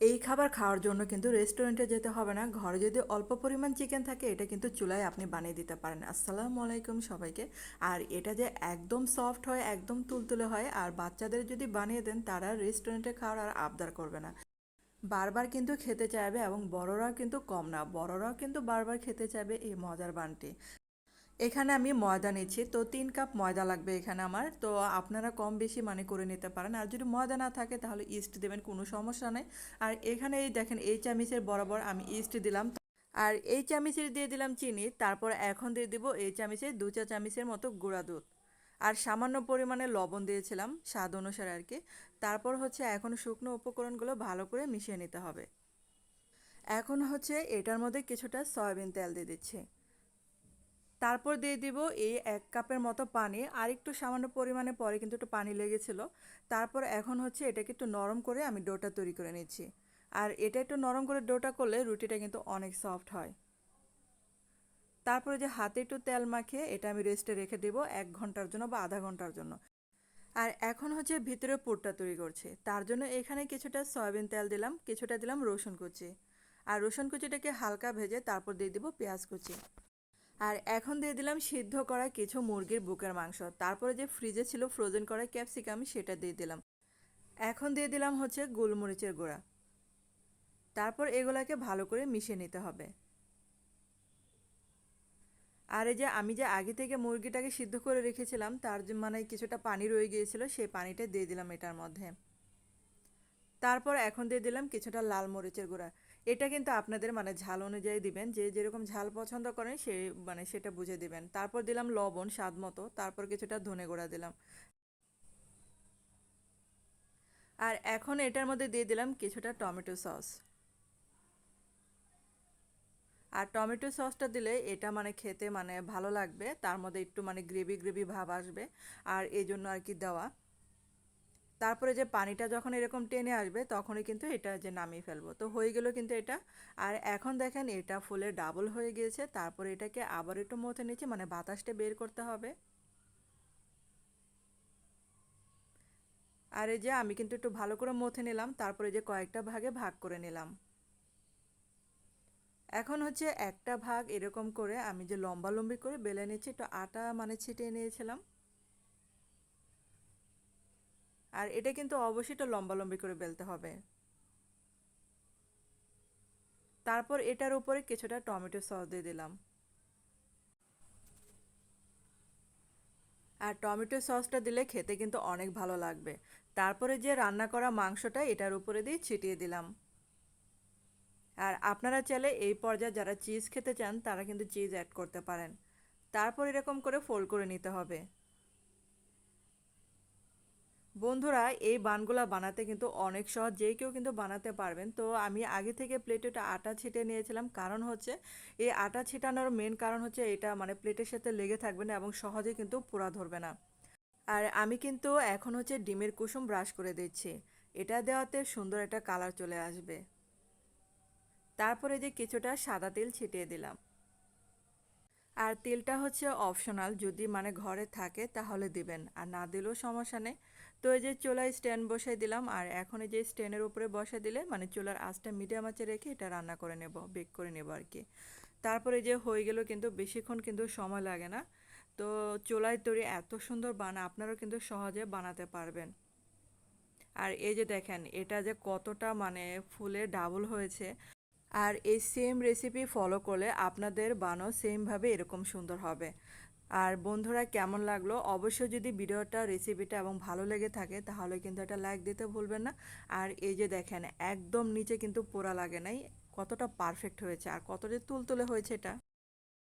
এই খাবার খাওয়ার জন্য কিন্তু রেস্টুরেন্টে যেতে হবে না। ঘরে যদি অল্প পরিমাণ চিকেন থাকে, এটা কিন্তু চুলায় আপনি বানিয়ে দিতে পারেন। আসসালামু আলাইকুম সবাইকে। আর এটা যে একদম সফট হয়, একদম তুলতুলে হয়, আর বাচ্চাদের যদি বানিয়ে দেন, তারা রেস্টুরেন্টে খাওয়ার আর আবদার করবে না। বারবার কিন্তু খেতে চাইবে এবং বড়রাও কিন্তু কম না। বড়রাও কিন্তু বারবার খেতে চাইবে এই মজার বানটি। এখানে আমি ময়দা নিচ্ছি। তো তিন কাপ ময়দা লাগবে এখানে আমার। তো আপনারা কম বেশি মানে করে নিতে পারেন। আর যদি ময়দা না থাকে তাহলে ইস্ট দেবেন, কোনো সমস্যা নেই। আর এখানে দেখেন, এই চামিচের বরাবর আমি ইস্ট দিলাম। আর এই চামিচের দিয়ে দিলাম চিনি, তারপর এখন দিয়ে দিব এই চামিচে দু চা চামিচের মতো গুঁড়া দুধ। আর সামান্য পরিমাণে লবণ দিয়েছিলাম, স্বাদ অনুসারে আর কি। তারপর হচ্ছে এখন শুকনো উপকরণগুলো ভালো করে মিশিয়ে নিতে হবে। এখন হচ্ছে এটার মধ্যে কিছুটা সয়াবিন তেল দিয়ে দিচ্ছি। তারপর দিয়ে দিব এই এক কাপের মতো পানি, আর একটু সামান্য পরিমাণে পরে কিন্তু একটু পানি লেগেছিল। তারপর এখন হচ্ছে এটাকে একটু নরম করে আমি ডোটা তৈরি করে নিচ্ছি। আর এটা একটু নরম করে ডোটা করলে রুটিটা কিন্তু অনেক সফট হয়। তারপরে যে হাতে একটু তেল মাখিয়ে এটা আমি রেস্টে রেখে দেব এক ঘণ্টার জন্য বা আধা ঘণ্টার জন্য। আর এখন হচ্ছে ভিতরে পুরটা তৈরি করছে। তার জন্য এখানে কিছুটা সয়াবিন তেল দিলাম, কিছুটা দিলাম রসুন কুচি। আর রসুন কুচিটাকে হালকা ভেজে তারপর দিয়ে দিব পেঁয়াজ কুচি। আর এখন দিয়ে দিলাম সিদ্ধ করা কিছু মুরগির বুকের মাংস। তারপরে যে ফ্রিজে ছিল ফ্রোজেন করা ক্যাপসিকাম সেটা দিয়ে দিলাম। এখন দিয়ে দিলাম হচ্ছে গোলমরিচের গুঁড়া। তারপর এগুলাকে ভালো করে মিশিয়ে নিতে হবে। আর এই যে আমি যে আগে থেকে মুরগিটাকে সিদ্ধ করে রেখেছিলাম, তার মানে কিছুটা পানি রয়ে গিয়েছিল, সেই পানিটা দিয়ে দিলাম এটার মধ্যে। তারপর এখন দিয়ে দিলাম কিছুটা লাল মরিচের গুঁড়া। এটা কিন্তু আপনাদের মানে ঝাল অনুযায়ী দিবেন, যে যেরকম ঝাল পছন্দ করেন সে মানে সেটা বুঝে দিবেন। তারপর দিলাম লবণ স্বাদ মতো, তারপর কিছুটা ধনে গুঁড়া দিলাম। আর এখন এটার মধ্যে দিয়ে দিলাম কিছুটা টমেটো সস। আর টমেটো সসটা দিলে এটা মানে খেতে মানে ভালো লাগবে, তার মধ্যে একটু মানে গ্রেভি গ্রেভি ভাব আসবে, আর এই জন্য আর কি দেওয়া। তারপরে যে পানিটা যখন এরকম টেনে আসবে, তখনই কিন্তু এটা যে নামিয়ে ফেলব। তো হয়ে গেল কিন্তু এটা। আর এখন দেখেন এটা ফুলে ডাবল হয়ে গিয়েছে। তারপরে এটাকে আবার একটু মথে নিচ্ছি মানে বাতাসটা বের করতে হবে। আর এই যে আমি কিন্তু একটু ভালো করে মথে নিলাম, তারপরে যে কয়েকটা ভাগে ভাগ করে নিলাম। এখন হচ্ছে একটা ভাগ এরকম করে আমি যে লম্বা লম্বি করে বেলে নিচ্ছি, একটু আটা মানে ছিটিয়ে নিয়েছিলাম। আর এটা কিন্তু অবশ্যই একটু লম্বা লম্বি করে বেলতে হবে। তারপর এটার উপরে কিছুটা টমেটো সস দিয়ে দিলাম। আর টমেটো সসটা দিলে খেতে কিন্তু অনেক ভালো লাগবে। তারপরে যে রান্না করা মাংসটা, এটার উপরে দিয়ে ছিটিয়ে দিলাম। আর আপনারা চাইলে এই পর্যায়ে যারা চিজ খেতে চান, তারা কিন্তু চিজ অ্যাড করতে পারেন। তারপর এরকম করে ফোল্ড করে নিতে হবে। বন্ধুরা, এই বানগুলা বানাতে কিন্তু অনেক সহজ, যে কেউ কিন্তু বানাতে পারবেন। তো আমি আগে থেকে প্লেটে একটা আটা ছিটে নিয়েছিলাম। কারণ হচ্ছে, এই আটা ছিটানোর মেন কারণ হচ্ছে এটা মানে প্লেটের সাথে লেগে থাকবে না এবং সহজে কিন্তু পোড়া ধরবে না। আর আমি কিন্তু এখন হচ্ছে ডিমের কুসুম ব্রাশ করে দিচ্ছি। এটা দেওয়াতে সুন্দর একটা কালার চলে আসবে। তারপরে যে কিছুটা সাদা তেল ছিটিয়ে দিলাম। আর তেলটা হচ্ছে অপশনাল যদি মানে ঘরে থাকে তাহলে দিবেন, আর না দিলেও সমস্যা নেই। তো এই যে চুলায় স্ট্যান্ড বসাই দিলাম, আর এখন এই যে স্ট্যান্ডের উপরে বসে দিলে মানে চুলার আঁচটা মিডিয়াম আঁচে রেখে এটা রান্না করে নেব বেক করে নেব আর কি। তারপরে যে হয়ে গেল কিন্তু বেশিক্ষণ কিন্তু সময় লাগে না। তো চুলায় তৈরি এত সুন্দর বানা, আপনারাও কিন্তু সহজে বানাতে পারবেন। আর এই যে দেখেন, এটা যে কতটা মানে ফুলে ডাবল হয়েছে। আর এই সেম রেসিপি ফলো করলে আপনাদের বানো সেমভাবে এরকম সুন্দর হবে। আর বন্ধুরা, কেমন লাগল? অবশ্যই যদি ভিডিওটা রেসিপিটা এবং ভালো লেগে থাকে, তাহলে কিন্তু একটা লাইক দিতে ভুলবেন না। আর এই যে দেখেন, একদম নিচে কিন্তু পোড়া লাগে নাই। কতটা পারফেক্ট হয়েছে, আর কতটা তুলতুলে হয়েছে এটা।